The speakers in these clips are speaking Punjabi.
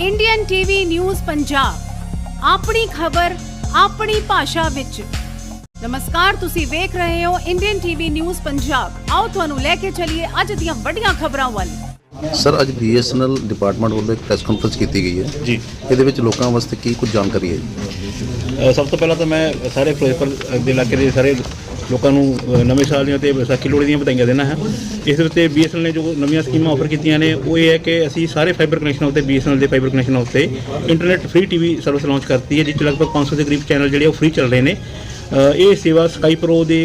ਇੰਡੀਅਨ ਟੀਵੀ ਨਿਊਜ਼ ਪੰਜਾਬ ਆਪਣੀ ਖਬਰ ਆਪਣੀ ਭਾਸ਼ਾ ਵਿੱਚ। ਨਮਸਕਾਰ ਤੁਸੀਂ ਵੇਖ ਰਹੇ ਹੋ ਇੰਡੀਅਨ ਟੀਵੀ ਨਿਊਜ਼ ਪੰਜਾਬ ਆਓ ਤੁਹਾਨੂੰ ਲੈ ਕੇ ਚੱਲੀਏ ਅੱਜ ਦੀਆਂ ਵੱਡੀਆਂ ਖਬਰਾਂ ਵੱਲ। ਸਰ ਅੱਜ ਬੀਐਸਐਨਐਲ ਡਿਪਾਰਟਮੈਂਟ ਵੱਲੋਂ ਇੱਕ ਪ੍ਰੈਸ ਕਾਨਫਰੰਸ ਕੀਤੀ ਗਈ ਹੈ। ਜੀ। ਇਹਦੇ ਵਿੱਚ ਲੋਕਾਂ ਵਾਸਤੇ ਕੀ ਕੁਝ ਜਾਣਕਾਰੀ ਹੈ? ਜੀ? ਅ, ਸਭ ਤੋਂ ਪਹਿਲਾਂ ਤਾਂ ਮੈਂ ਸਾਰੇ ਫਿਰੋਜ਼ਪੁਰ ਦੇ ਇਲਾਕੇ ਦੇ ਸਾਰੇ ਲੋਕਾਂ ਨੂੰ ਨਵੇਂ ਸਾਲ ਦੀਆਂ ਤੇ ਵਿਸਾਖੀ ਲੋਹੜੀ ਦੀਆਂ ਵਧਾਈਆਂ ਦੇਣਾ ਹੈ। ਇਸ ਦੇ ਉੱਤੇ ਬੀਐਸਐਨਐਲ ਨੇ ਜੋ ਨਵੀਆਂ ਸਕੀਮਾਂ ਆਫਰ ਕੀਤੀਆਂ ਨੇ, ਉਹ ਇਹ ਹੈ ਕਿ ਅਸੀਂ ਸਾਰੇ ਫਾਈਬਰ ਕਨੈਕਸ਼ਨਾਂ ਉੱਤੇ ਬੀਐਸਐਨਐਲ ਦੇ ਫਾਈਬਰ ਕਨੈਕਸ਼ਨਾਂ ਉੱਤੇ internet free TV service launch ਕਰਤੀ ਹੈ ਜਿਸ 'ਚ ਲਗਭਗ 500 ਦੇ ਕਰੀਬ ਚੈਨਲ ਜਿਹੜੇ ਉਹ ਫ੍ਰੀ ਚੱਲ ਰਹੇ ਨੇ। ਇਹ ਸੇਵਾ ਸਕਾਈ ਪ੍ਰੋ ਦੇ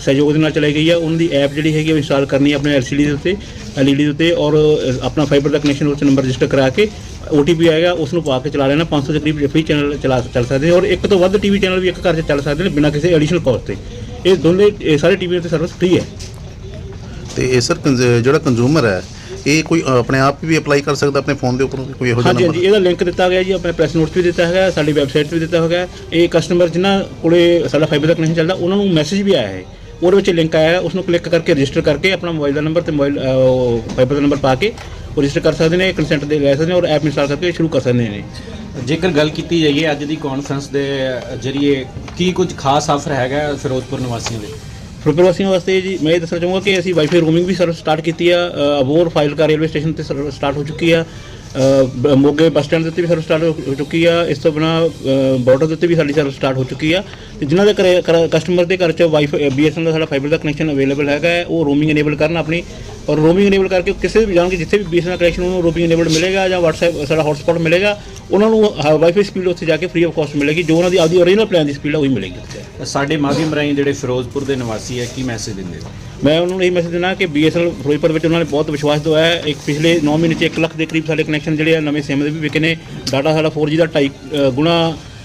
ਸਹਿਯੋਗ ਦੇ ਨਾਲ ਚਲਾਈ ਗਈ ਹੈ। ਉਹਨਾਂ ਦੀ ਐਪ ਜਿਹੜੀ ਹੈਗੀ ਉਹ ਇੰਸਟਾਲ ਕਰਨੀ ਹੈ ਆਪਣੇ ਐਲਸੀਡੀ ਦੇ ਉੱਤੇ ਐਲਈਡੀ ਦੇ ਉੱਤੇ ਔਰ ਆਪਣਾ ਫਾਈਬਰ ਦਾ ਕਨੈਕਸ਼ਨ ਉਸ ਨੰਬਰ ਰਜਿਸਟਰ ਕਰਾ ਕੇ OTP ਆਏਗਾ ਉਸ ਨੂੰ ਪਾ ਕੇ ਚਲਾ ਲੈਣਾ 500 ਦੇ ਕਰੀਬ ਫ੍ਰੀ ਚੈਨਲ ਚਲਾ, ਚੱਲ ਸਕਦੇ ਔਰ ਇੱਕ ਤੋਂ ਵੱਧ ਟੀਵੀ ਚੈਨਲ ਵੀ ਇੱਕ ਘਰ 'ਚ ਚੱਲ ਸਕਦੇ ਨੇ ਬਿਨਾਂ ਕਿਸੇ ਐਡੀਸ਼ਨਲ ਕਾਸਟ ਤੇ ਇਹ ਦੋਨੇ ਇਹ ਸਾਰੇ ਟੀਵੀ ਤੇ ਸਰਵਿਸ ਫ੍ਰੀ ਹੈ। ਤੇ ਇਹ ਸਰ ਕੰਜ਼- ਜਿਹੜਾ ਕੰਜ਼ੂਮਰ ਹੈ ਇਹ ਕੋਈ ਅ, ਆਪਣੇ ਆਪ ਵੀ ਅਪਲਾਈ ਕਰ ਸਕਦਾ ਆਪਣੇ ਫੋਨ ਦੇ ਉੱਪਰ? ਕੋਈ ਇਹੋ ਜਿਹਾ ਹਾਂਜੀ ਹਾਂਜੀ ਨੰਬਰ ਇਹਦਾ ਲਿੰਕ ਦਿੱਤਾ ਗਿਆ ਜੀ ਆਪਣੇ ਪ੍ਰੈਸ ਨੋਟ 'ਤੇ ਵੀ ਦਿੱਤਾ ਹੈਗਾ ਸਾਡੀ ਵੈਬਸਾਈਟ 'ਤੇ ਵੀ ਦਿੱਤਾ ਹੋਇਆ ਇਹ ਕਸਟਮਰ ਜਿਨ੍ਹਾਂ ਕੋਲੇ ਸਾਡਾ ਫਾਈਬਰ ਦਾ ਕਨੈਕਸ਼ਨ ਚੱਲਦਾ ਉਹਨਾਂ ਨੂੰ ਮੈਸੇਜ ਵੀ ਆਇਆ ਹੈ। ਉਹਦੇ ਵਿੱਚ ਲਿੰਕ ਆਇਆ ਹੈ ਉਸ ਨੂੰ ਕਲਿੱਕ ਕਰਕੇ ਰਜਿਸਟਰ ਕਰਕੇ ਆਪਣਾ ਮੋਬਾਈਲ ਦਾ ਨੰਬਰ ਤੇ ਮੋਬਾਈਲ ਫਾਈਬਰ ਦਾ ਨੰਬਰ ਪਾ ਕੇ ਉਹ ਰਜਿਸਟਰ ਕਰ ਸਕਦੇ ਨੇ ਕੰਸੈਂਟ ਦੇ ਲੈ ਸਕਦੇ ਨੇ ਔਰ ਐਪ ਇੰਸਟਾਲ ਕਰਕੇ ਸ਼ੁਰੂ ਕਰ ਸਕਦੇ ਨੇ। ਜੇਕਰ ਗੱਲ ਕੀਤੀ ਜਾਈਏ ਅੱਜ ਦੀ ਕਾਨਫਰੰਸ ਦੇ ਜਰੀਏ ਕੀ ਕੁਝ ਖਾਸ ਆਫਰ ਹੈਗਾ ਫਿਰੋਜ਼ਪੁਰ ਨਿਵਾਸੀਆਂ ਲਈ ਫਿਰੋਜ਼ਪੁਰ ਵਾਸੀਆਂ ਵਾਸਤੇ ਜੀ ਮੈਂ ਇਹ ਦੱਸਣਾ ਚਾਹੂੰਗਾ ਕਿ ਅਸੀਂ ਵਾਈਫਾਈ ਰੂਮਿੰਗ ਵੀ ਸਰਵਿਸ ਸਟਾਰਟ ਕੀਤੀ ਆ ਅਬੋਰ ਅਬੋਹਰ ਫਾਈਲ ਕਾ ਰੇਲਵੇ ਸਟੇਸ਼ਨ ਤੇ ਸਰਵਿਸ ਸਟਾਰਟ ਹੋ ਚੁੱਕੀ ਆ ਮੋਗੇ ਬੱਸ ਸਟੈਂਡ ਦੇ ਉੱਤੇ ਵੀ ਸਰਵਿਸ ਸਟਾਰਟ ਹੋ- ਚੁੱਕੀ ਆ ਇਸ ਤੋਂ ਬਿਨਾ ਬਾਰਡਰ ਦੇ ਉੱਤੇ ਵੀ ਸਾਡੀ ਸਰਵਿਸ ਸਟਾਰਟ ਹੋ ਚੁੱਕੀ ਆ ਤੇ ਜਿਨ੍ਹਾਂ ਦੇ ਘਰੇ ਕਸਟਮਰ ਦੇ ਘਰ ਚ ਵਾਈਫਾਈ ਬੀਐਸਐਨਐਲ ਦਾ ਸਾਡਾ ਫਾਈਬਰ ਦਾ ਕਨੈਕਸ਼ਨ ਅਵੇਲੇਬਲ ਹੈਗਾ ਹੈ, ਉਹ ਰੂਮਿੰਗ ਇਨੇਬਲ ਕਰਨ ਆਪਣੀ ਔਰ ਰੋਮਿੰਗ ਇਨੇਬਲ ਕਰਕੇ ਕਿਸੇ ਵੀ ਜਾਣਗੇ ਜਿੱਥੇ ਵੀ ਬੀਐਸਐਨਐਲ ਕਨੈਕਸ਼ਨ ਉਹਨੂੰ ਰੋਮਿੰਗ ਇਨੇਬਲ ਮਿਲੇਗਾ ਜਾਂ WhatsApp ਸਾਡਾ ਹੌਟਸਪੌਟ ਮਿਲੇਗਾ ਉਹਨਾਂ ਨੂੰ ਵਾਈਫਾਈ ਸਪੀਡ ਉੱਥੇ ਜਾ ਕੇ ਫ੍ਰੀ ਆਫ ਕਾਸਟ ਮਿਲੇਗੀ ਜੋ ਉਹਨਾਂ ਦੀ ਆਪਦੀ ਓਰੀਜਨਲ ਪਲਾਨ ਦੀ ਸਪੀਡ ਆ ਉਹੀ ਮਿਲੇਗੀ ਉੱਥੇ ਸਾਡੇ ਮਾਧਿਅਮ ਰਾਹੀਂ ਜਿਹੜੇ ਫਿਰੋਜ਼ਪੁਰ ਦੇ ਨਿਵਾਸੀ ਹੈ ਕੀ ਮੈਸੇਜ ਦਿੰਦੇ ਹੋ ਮੈਂ ਉਹਨਾਂ ਨੂੰ ਇਹ ਮੈਸੇਜ ਦੇਣਾ ਕਿ BSNL ਫਿਰੋਜ਼ਪੁਰ ਵਿੱਚ ਉਹਨਾਂ ਨੇ ਬਹੁਤ ਵਿਸ਼ਵਾਸ ਦਵਾਇਆ ਹੈ ਇੱਕ ਪਿਛਲੇ 9 ਮਹੀਨੇ 'ਚ 1 ਲੱਖ ਦੇ ਕਰੀਬ ਸਾਡੇ ਕਨੈਕਸ਼ਨ ਜਿਹੜੇ ਆ ਨਵੇਂ ਸਿਮ ਦੇ ਵੀ ਵਿਕੇ ਨੇ ਡਾਟਾ ਸਾਡਾ 4G ਦਾ 2.5 ਗੁਣਾ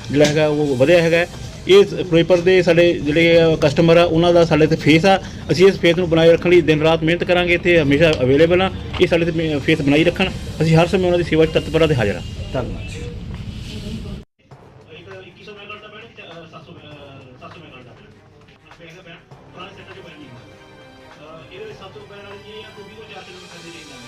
ਜਿਹੜਾ ਹੈਗਾ ਉਹ ਵਧਿਆ ਹੈਗਾ ਇਹ ਫਿਰੋਜ਼ਪੁਰ ਦੇ ਸਾਡੇ ਜਿਹੜੇ ਕਸਟਮਰ ਆ ਉਹਨਾਂ ਦਾ ਸਾਡੇ ਤੇ ਫੇਸ ਆ। ਅਸੀਂ ਇਸ ਫੇਸ ਨੂੰ ਬਣਾਏ ਰੱਖਣ ਲਈ ਦਿਨ ਰਾਤ ਮਿਹਨਤ ਕਰਾਂਗੇ ਇੱਥੇ ਹਮੇਸ਼ਾ ਅਵੇਲੇਬਲ ਆ। ਇਹ ਸਾਡੇ ਤੇ ਫੇਸ ਬਣਾਈ ਰੱਖਣ। ਅਸੀਂ ਹਰ ਸਮੇਂ ਉਹਨਾਂ ਦੀ ਸੇਵਾ 'ਚ ਤਤਪਰਤਾ ਤੇ ਹਾਜ਼ਰ ਆ। ਧੰਨਵਾਦ ਇਹਦੇ ਵਿੱਚ 7 ਰੁਪਏ ਨਾਲ ਜੀ ਜਾਂ ਕੋਈ ਵੀ 4 ਕਿਲੋਮੀਟਰ ਦੇ ਰੇਂਜ ਆਉਂਦੀ